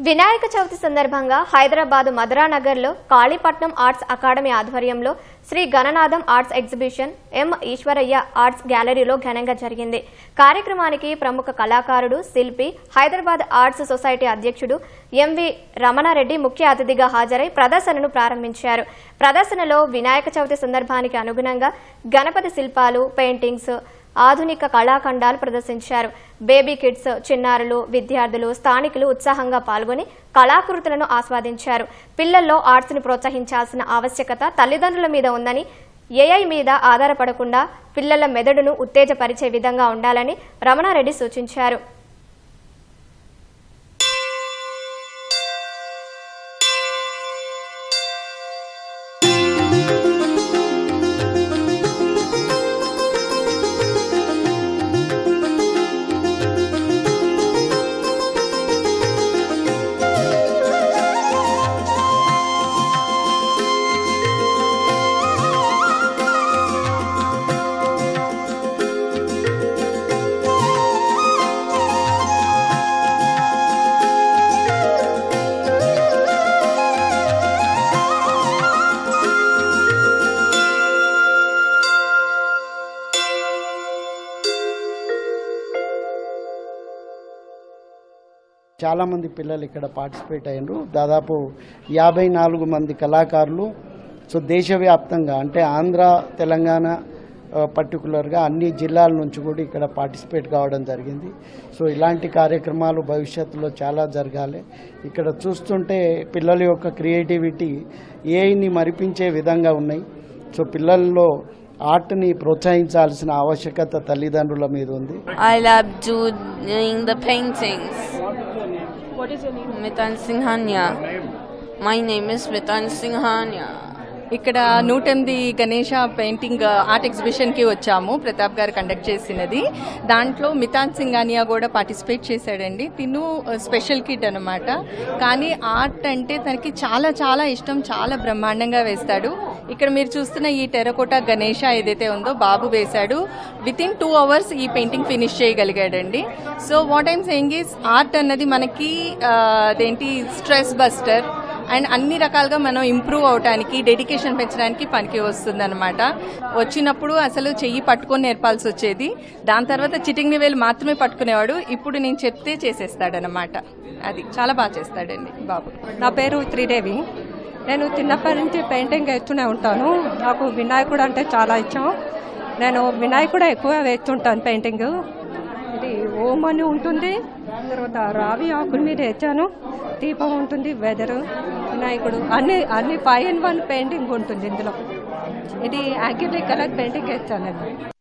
వినాయక చవితి సందర్భంగా హైదరాబాద్ మధురానగర్లో Kalipatnam arts academy ఆధ్వర్యంలో Shri Gananatham arts exhibition M Eshwaraiah arts గ్యాలరీలో ఘనంగా జరిగింది. కార్యక్రమానికి ప్రముఖ కళాకారుడు శిల్పి హైదరాబాద్ ఆర్ట్స్ సొసైటీ అధ్యక్షుడు ఎంవి రమణారెడ్డి ముఖ్య అతిథిగా హాజరై ప్రదర్శనను ప్రారంభించారు. ప్రదర్శనలో వినాయక చవితి సందర్భానికి అనుగుణంగా గణపతి శిల్పాలు పెయింటింగ్స్ ఆధునిక కళాఖండాలు ప్రదర్శించారు. బేబీ కిడ్స్ చిన్నారులు విద్యార్థులు స్థానికులు ఉత్సాహంగా పాల్గొని కళాకృతులను ఆస్వాదించారు. పిల్లల్లో ఆర్ట్స్ని ప్రోత్సహించాల్సిన ఆవశ్యకత తల్లిదండ్రుల మీద ఉందని ఏఐ మీద ఆధారపడకుండా పిల్లల మెదడును ఉత్తేజపరిచే విధంగా ఉండాలని రమణారెడ్డి సూచించారు. చాలామంది పిల్లలు ఇక్కడ పార్టిసిపేట్ అయ్యారు దాదాపు యాభై నాలుగు మంది కళాకారులు. సో దేశవ్యాప్తంగా అంటే ఆంధ్ర తెలంగాణ పర్టికులర్గా అన్ని జిల్లాల నుంచి కూడా ఇక్కడ పార్టిసిపేట్ కావడం జరిగింది. సో ఇలాంటి కార్యక్రమాలు భవిష్యత్తులో చాలా జరగాలి. ఇక్కడ చూస్తుంటే పిల్లల యొక్క క్రియేటివిటీ ఏఐని మరిపించే విధంగా ఉన్నాయి. సో పిల్లల్లో ఆర్ట్ని ప్రోత్సహించాల్సిన ఆవశ్యకత తల్లిదండ్రుల మీద ఉంది. I love doing the paintings What is your name? Mitan Singhania. My name is Mitan Singhania. ఇక్కడ నూట ఎనిమిది గణేష పెయింటింగ్ ఆర్ట్ ఎగ్జిబిషన్కి వచ్చాము ప్రతాప్ గారు కండక్ట్ చేసినది దాంట్లో మితాన్ సింగానియా కూడా పార్టిసిపేట్ చేశాడండి తిను స్పెషల్ కిడ్ అనమాట కానీ ఆర్ట్ అంటే తనకి చాలా చాలా ఇష్టం చాలా బ్రహ్మాండంగా వేస్తాడు ఇక్కడ మీరు చూస్తున్న ఈ టెరకోటా గణేష ఏదైతే ఉందో బాబు వేశాడు. విత్ ఇన్ టూ అవర్స్ ఈ painting finish చేయగలిగాడండి. So what I'm saying is art అన్నది మనకి అదేంటి స్ట్రెస్ బస్టర్ అండ్ అన్ని రకాలుగా మనం ఇంప్రూవ్ అవడానికి డెడికేషన్ పెంచడానికి పనికి వస్తుంది అనమాట వచ్చినప్పుడు అసలు చెయ్యి పట్టుకొని నేర్పాల్సి వచ్చేది. దాని తర్వాత చిటింగ్ వేలు మాత్రమే పట్టుకునేవాడు. ఇప్పుడు నేను చెప్తే చేసేస్తాడనమాట అది చాలా బాగా చేస్తాడండి బాబు. నా పేరు త్రిదేవి. నేను చిన్నప్పటి నుంచి పెయింటింగ్ వేస్తూనే ఉంటాను. నాకు వినాయకుడు అంటే చాలా ఇష్టం. నేను వినాయకుడు ఎక్కువ వేస్తుంటాను పెయింటింగ్. ఇది ఓం అని ఉంటుంది. తర్వాత రావి ఆకుల మీద వేసాను. దీపం ఉంటుంది వెదరు వినాయకుడు. అన్ని అన్ని ఫైవ్ ఇన్ వన్ పెయింటింగ్ ఉంటుంది ఇందులో. ఇది యాక్యువల్లీ కలర్ పెయింటింగ్ వేస్తాను నేను.